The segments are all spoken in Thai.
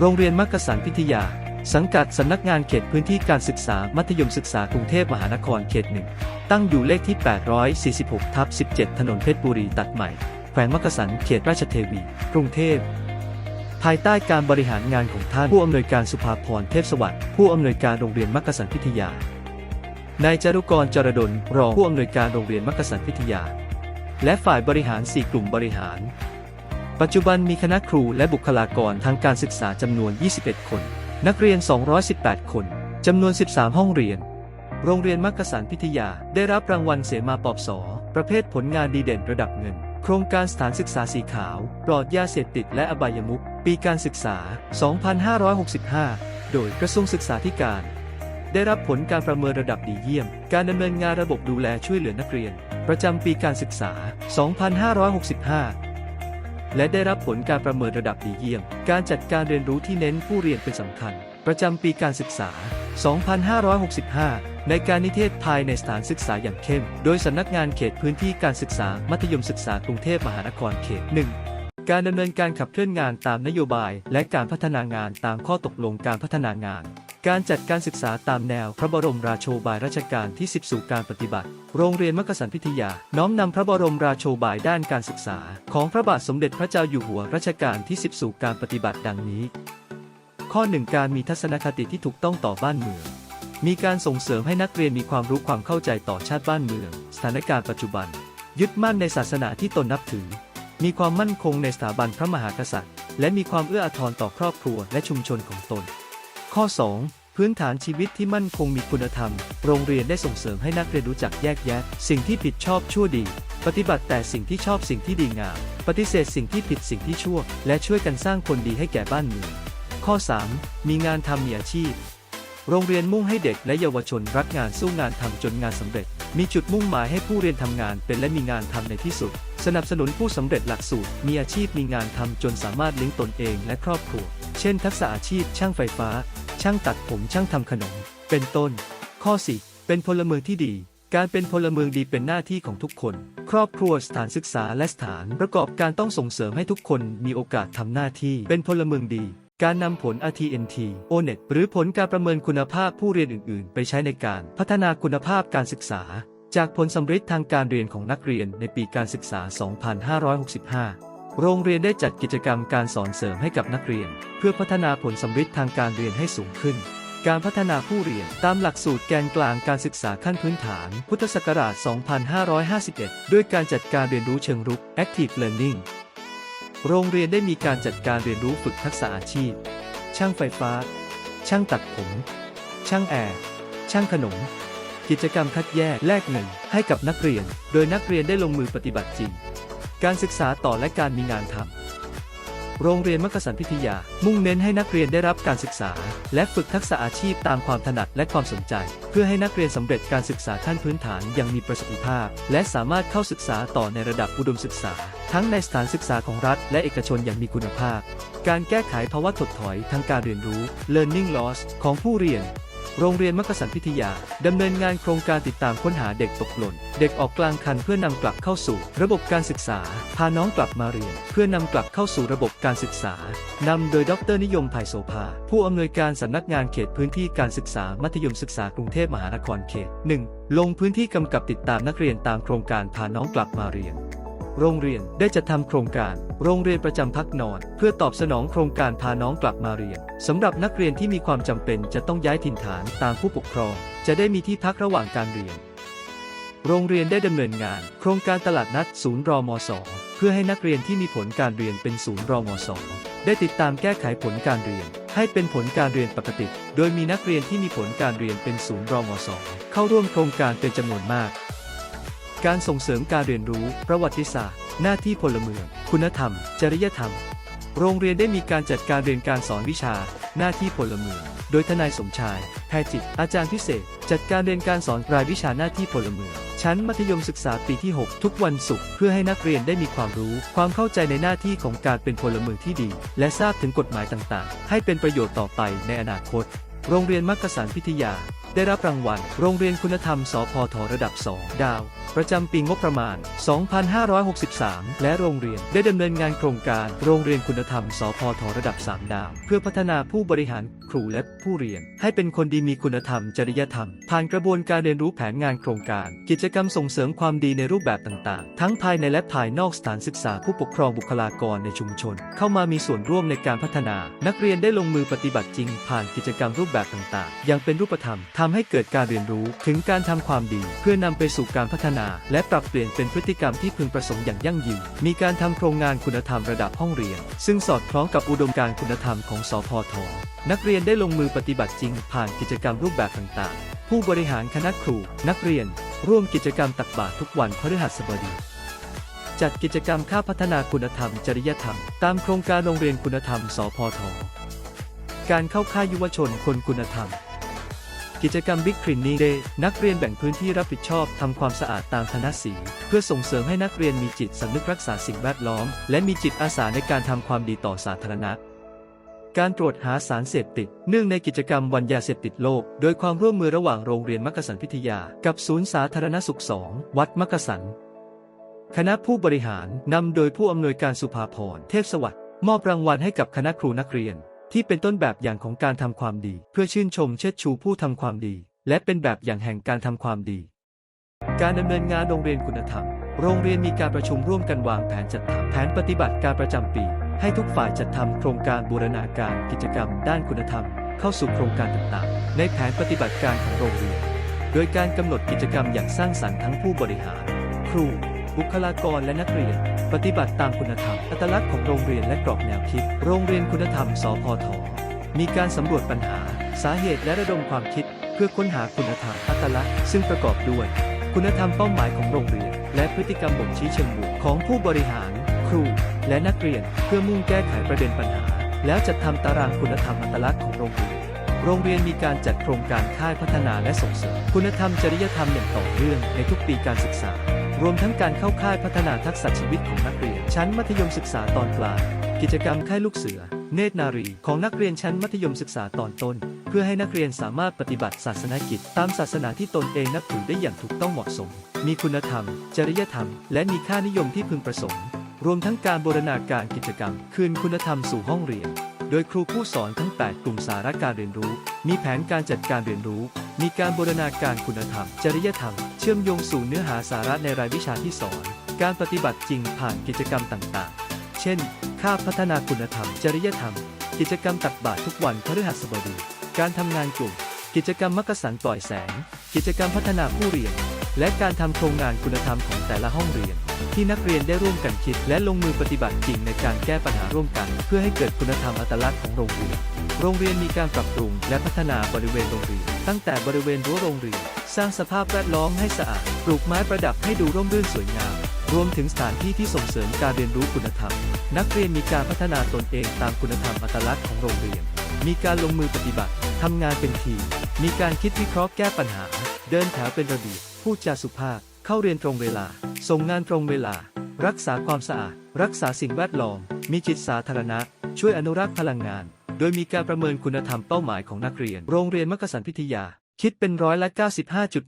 โรงเรียนมักกะสันพิทยา สังกัดสำนักงานเขตพื้นที่การศึกษามัธยมศึกษากรุงเทพมหานครเขตหนึ่งตั้งอยู่เลขที่ 846 ทับ 17 ถนนเพชรบุรีตัดใหม่ แขวงมักกะสันเขตราชเทวี กรุงเทพ ภายใต้การบริหารงานของท่านผู้อำนวยการสุภาพรเทพสวัสดิ์ผู้อำนวยการโรงเรียนมักกะสันพิทยานายจารุกรจรดลรองผู้อำนวยการโรงเรียนมักกะสันพิทยา และฝ่ายบริหาร 4 กลุ่มบริหาร ปัจจุบันมีคณะครูและบุคลากรทางการศึกษาจำนวน 21 คน นักเรียน 218 คน จำนวน 13 ห้องเรียน โรงเรียนมักกะสันพิทยา ได้รับรางวัลเสมาปอบสอประเภทผลงานดีเด่นระดับเงิน โครงการสถานศึกษาสีขาวปลอดยาเสพติดและอบายมุขปีการศึกษา 2565 โดยกระทรวงศึกษาธิการ ได้รับผลการประเมินระดับดีเยี่ยม การดำเนินงานระบบดูแลช่วยเหลือนักเรียน ประจำปีการศึกษา 2565 และได้รับผลการประเมินระดับดีเยี่ยม การจัดการเรียนรู้ที่เน้นผู้เรียนเป็นสำคัญ ประจำปีการศึกษา 2565 ในการนิเทศภายในสถานศึกษาอย่างเข้ม โดยสำนักงานเขตพื้นที่การศึกษามัธยมศึกษากรุงเทพมหานครเขต 1การดำเนินการขับเคลื่อนงานตามนโยบาย และการพัฒนางานตามข้อตกลงการพัฒนางาน การจัดการศึกษาตามแนวพระบรมราโชบายรัชกาลที่ 10 สู่การปฏิบัติ โรงเรียนมักกะสันพิทยา น้อมนำพระบรมราโชบายด้านการศึกษา ของพระบาทสมเด็จพระเจ้าอยู่หัวรัชกาลที่ 10 สู่การปฏิบัติดังนี้ ข้อ 1 การมีทัศนคติที่ถูกต้องต่อบ้านเมือง มีการส่งเสริมให้นักเรียนมีความรู้ความเข้าใจต่อชาติบ้านเมือง สถานการณ์ปัจจุบัน ยึดมั่นในศาสนาที่ตนนับถือ มีความมั่นคงในสถาบันพระมหากษัตริย์ และมีความเอื้ออาทรต่อครอบครัวและชุมชนของตน ข้อ 2 พื้นฐานชีวิตที่มั่นคงมีคุณธรรม โรงเรียนได้ส่งเสริมให้นักเรียนรู้จักแยกแยะ สิ่งที่ผิดชอบชั่วดี ปฏิบัติแต่สิ่งที่ชอบสิ่งที่ดีงาม ปฏิเสธสิ่งที่ผิดสิ่งที่ชั่ว และช่วยกันสร้างคนดีให้แก่บ้านเมือง ข้อ 3 มีงานทำมีอาชีพ โรงเรียนมุ่งให้เด็กและเยาวชนรักงานสู้งานทำจนงานสำเร็จ มีจุดมุ่งหมายให้ผู้เรียนทำงานเป็นและมีงานทำในที่สุด สนับสนุนผู้สำเร็จหลักสูตร มีอาชีพมีงานทำจนสามารถเลี้ยงตนเองและครอบครัว เช่น ทักษะอาชีพช่างไฟฟ้า ช่างตัดผมช่างทำขนม เป็นต้น ข้อ4เป็นพลเมืองที่ดี การเป็นพลเมืองดีเป็นหน้าที่ของทุกคน ครอบครัวสถานศึกษาและสถานประกอบการต้องส่งเสริมให้ทุกคนมีโอกาสทำหน้าที่เป็นพลเมืองดี การนำผล RTNT ONET หรือผลการประเมินคุณภาพผู้เรียนอื่น ๆ ไปใช้ในการพัฒนาคุณภาพการศึกษา จากผลสำฤทธิ์ทางการเรียนของนักเรียนในปีการศึกษา 2565 โรงเรียนได้จัดกิจกรรมการสอนเสริมให้กับนักเรียน เพื่อพัฒนาผลสำฤทธิ์ทางการเรียนให้สูงขึ้น การพัฒนาผู้เรียนตามหลักสูตรแกนกลางการศึกษาขั้นพื้นฐาน พุทธศักราช 2551 ด้วยการจัดการเรียนรู้เชิงรุก Active Learning โรงเรียนได้มีการจัดการเรียนรู้ฝึกทักษะอาชีพ ช่างไฟฟ้า ช่างตัดผม ช่างแอร์ ช่างขนม กิจกรรมคัดแยกแลกเงินให้กับนักเรียน โดยนักเรียนได้ลงมือปฏิบัติจริง การศึกษาต่อและการมีงานทำโรงเรียนมักสันพิทยา มุ่งเน้นให้นักเรียนได้รับการศึกษา และฝึกทักษะอาชีพตามความถนัดและความสนใจ เพื่อให้นักเรียนสำเร็จการศึกษาขั้นพื้นฐานอย่างมีประสิทธิภาพ และสามารถเข้าศึกษาต่อในระดับอุดมศึกษา ทั้งในสถานศึกษาของรัฐและเอกชนอย่างมีคุณภาพ การแก้ไขภาวะถดถอยทางการเรียนรู้ learning loss ของผู้เรียน โรงเรียนมักสันพิทยา ดำเนินงานโครงการติดตามค้นหาเด็กตกหล่น เด็กออกกลางคันเพื่อนำกลับเข้าสู่ ระบบการศึกษา พาน้องกลับมาเรียน เพื่อนำกลับเข้าสู่ระบบการศึกษานำโดยดรนิยมไผ่โสภา ผู้อำนวยการสำนักงานเขตพื้นที่การศึกษามัธยมศึกษากรุงเทพมหานครเขต 1. ลงพื้นที่กำกับติดตามนักเรียนตามโครงการพาน้องกลับมาเรียน โรงเรียนได้จัดทำโครงการ โรงเรียนประจำพักนอน เพื่อตอบสนองโครงการพาน้องกลับมาเรียนสำหรับนักเรียนที่มีความจำเป็นจะต้องย้ายถิ่นฐานตามผู้ปกครอง จะได้มีที่พักระหว่างการเรียน โรงเรียนได้ดำเนินงาน โครงการตลาดนัดศูนย์รอมสเพื่อให้นักเรียนที่มีผลการเรียนเป็นศูนย์รอมสได้ติดตามแก้ไขผลการเรียน ให้เป็นผลการเรียนปกติ โดยมีนักเรียนที่มีผลการเรียนเป็นศูนย์รอมสเข้าร่วมโครงการเป็นจำนวนมาก การส่งเสริมการเรียนรู้ ประวัติศาสตร์ หน้าที่พลเมือง คุณธรรม จริยธรรม โรงเรียนได้มีการจัดการเรียนการสอนวิชา หน้าที่พลเมือง โดยทนายสมชาย แพจิต อาจารย์พิเศษ จัดการเรียนการสอนรายวิชาหน้าที่พลเมือง ชั้นมัธยมศึกษาปีที่ 6 ทุกวันศุกร์เพื่อให้นักเรียนได้มีความรู้ ความเข้าใจในหน้าที่ของการเป็นพลเมืองที่ดี และทราบถึงกฎหมายต่างๆ ให้เป็นประโยชน์ต่อไปในอนาคต โรงเรียนมักกะสันพิทยา ได้รับรางวัล โรงเรียนคุณธรรม สพทระดับ 2 ดาว ประจำปีงบประมาณ 2563 และโรงเรียนได้ดำเนินงานโครงการ โรงเรียนคุณธรรม สพทระดับ 3 ดาว เพื่อพัฒนาผู้บริหาร รูและผู้เรียน ให้เป็นคนดีมีคุณธรรม จริยธรรม ผ่านกระบวนการเรียนรู้แผนงานโครงการ กิจกรรมส่งเสริมความดีในรูปแบบต่างๆ ทั้งภายในและภายนอกสถานศึกษาผู้ปกครองบุคลากรในชุมชน เข้ามามีส่วนร่วมในการพัฒนา นักเรียนได้ลงมือปฏิบัติจริง ผ่านกิจกรรมรูปแบบต่างๆ อย่างเป็นรูปธรรมทำให้เกิดการเรียนรู้ถึงการทำความดี เพื่อนำไปสู่การพัฒนา และปรับเปลี่ยนเป็นพฤติกรรมที่พึงประสงค์อย่างยั่งยืนมีการทำโครงงานคุณธรรมระดับห้องเรียน ซึ่งสอดคล้องกับอุดมการณ์คุณธรรมของสพทนักเรียนได้ลงมือปฏิบัติจริง ผ่านกิจกรรมรูปแบบต่างๆ ผู้บริหารคณะครู นักเรียน ร่วมกิจกรรมตักบาตรทุกวันพฤหัสบดี จัดกิจกรรมค่าพัฒนาคุณธรรม จริยธรรม ตามโครงการโรงเรียนคุณธรรม สพท การเข้าค่ายยุวชนคนคุณธรรม กิจกรรม Big Cleaning Day นักเรียนแบ่งพื้นที่รับผิดชอบทำความสะอาดตามคณะสี เพื่อส่งเสริมให้นักเรียนมีจิตสำนึกรักษาสิ่งแวดล้อม และมีจิตอาสาในการทำความดีต่อสาธารณะ การตรวจหาสารเสพติด เนื่องในกิจกรรมวันยาเสพติดโลก โดยความร่วมมือระหว่างโรงเรียนมักกะสันพิทยา กับศูนย์สาธารณสุข 2 วัดมักกะสัน คณะผู้บริหารนำโดยผู้อำนวยการสุภาพรเทพสวัสดิ์มอบรางวัลให้กับคณะครูนักเรียน ที่เป็นต้นแบบอย่างของการทำความดี เพื่อชื่นชมเชิดชูผู้ทำความดี และเป็นแบบอย่างแห่งการทำความดี การดำเนินงานโรงเรียนคุณธรรม โรงเรียนมีการประชุมร่วมกันวางแผนจัดทำแผนปฏิบัติการประจำปี ให้ทุกฝ่ายจัดทำโครงการบูรณาการกิจกรรมด้านคุณธรรม เข้าสู่โครงการต่างๆ ในแผนปฏิบัติการของโรงเรียน โดยการกำหนดกิจกรรมอย่างสร้างสรรค์ทั้งผู้บริหาร ครู บุคลากรและนักเรียน ปฏิบัติตามคุณธรรม อัตลักษณ์ของโรงเรียนและกรอบแนวคิด โรงเรียนคุณธรรม สพท มีการสำรวจปัญหา สาเหตุและระดมความคิด เพื่อค้นหาคุณธรรมอัตลักษณ์ซึ่งประกอบด้วย คุณธรรมเป้าหมายของโรงเรียน และพฤติกรรมบ่งชี้เชิงบวกของผู้บริหาร ครู และนักเรียนเพื่อมุ่งแก้ไขประเด็นปัญหา แล้วจัดทำตารางคุณธรรมอัตลักษณ์ของโรงเรียนโรงเรียนมีการจัดโครงการค่ายพัฒนาและส่งเสริม คุณธรรมจริยธรรมอย่างต่อเนื่องในทุกปีการศึกษา รวมทั้งการเข้าค่ายพัฒนาทักษะชีวิตของนักเรียน ชั้นมัธยมศึกษาตอนปลายกิจกรรมค่ายลูกเสือ เนตรนารีของนักเรียนชั้นมัธยมศึกษาตอนต้น เพื่อให้นักเรียนสามารถปฏิบัติศาสนกิจ ตามศาสนาที่ตนเองนับถือได้อย่างถูกต้องเหมาะสม มีคุณธรรม จริยธรรม และมีค่านิยมที่พึงประสงค์ รวมทั้งการบูรณาการกิจกรรม คืนคุณธรรมสู่ห้องเรียน โดยครูผู้สอนทั้ง 8 กลุ่มสาระการเรียนรู้ มีแผนการจัดการเรียนรู้ มีการบูรณาการคุณธรรม จริยธรรม เชื่อมโยงสู่เนื้อหาสาระในรายวิชาที่สอน การปฏิบัติจริงผ่านกิจกรรมต่างๆ เช่น ค่าพัฒนาคุณธรรม จริยธรรม กิจกรรมตักบาตรทุกวันพฤหัสบดี การทำงานกลุ่ม กิจกรรมมักสันปล่อยแสง กิจกรรมพัฒนาผู้เรียน และการทำโครงงานคุณธรรมของแต่ละห้องเรียน ที่นักเรียนได้ร่วมกันคิด และลงมือปฏิบัติจริงในการแก้ปัญหาร่วมกัน เพื่อให้เกิดคุณธรรมอัตลักษณ์ของโรงเรียน โรงเรียนมีการปรับปรุง และพัฒนาบริเวณโรงเรียน ตั้งแต่บริเวณรั้วโรงเรียน สร้างสภาพแวดล้อมให้สะอาด ปลูกไม้ประดับให้ดูร่มรื่นสวยงาม รวมถึงสถานที่ที่ส่งเสริมการเรียนรู้คุณธรรม นักเรียนมีการพัฒนาตนเองตามคุณธรรมอัตลักษณ์ของโรงเรียน มีการลงมือปฏิบัติ ทำงานเป็นทีม มีการคิดวิเคราะห์แก้ปัญหา เดินแถวเป็นระเบียบพูดจาสุภาพ เข้าเรียนตรงเวลา ส่งงานตรงเวลา รักษาความสะอาด รักษาสิ่งแวดล้อม มีจิตสาธารณะ ช่วยอนุรักษ์พลังงาน โดยมีการประเมินคุณธรรมเป้าหมายของนักเรียน โรงเรียนมักสันพิทยา คิดเป็นร้อยละ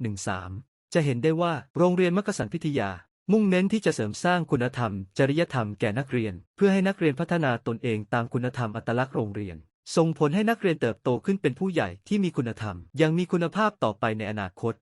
95.13 จะเห็นได้ว่าโรงเรียนมักสันพิทยา มุ่งเน้นที่จะเสริมสร้างคุณธรรม จริยธรรมแก่นักเรียน เพื่อให้นักเรียนพัฒนาตนเองตามคุณธรรมอัตลักษณ์โรงเรียนส่งผลให้นักเรียนเติบโตขึ้นเป็นผู้ใหญ่ที่มีคุณธรรม ยังมีคุณภาพต่อไปในอนาคต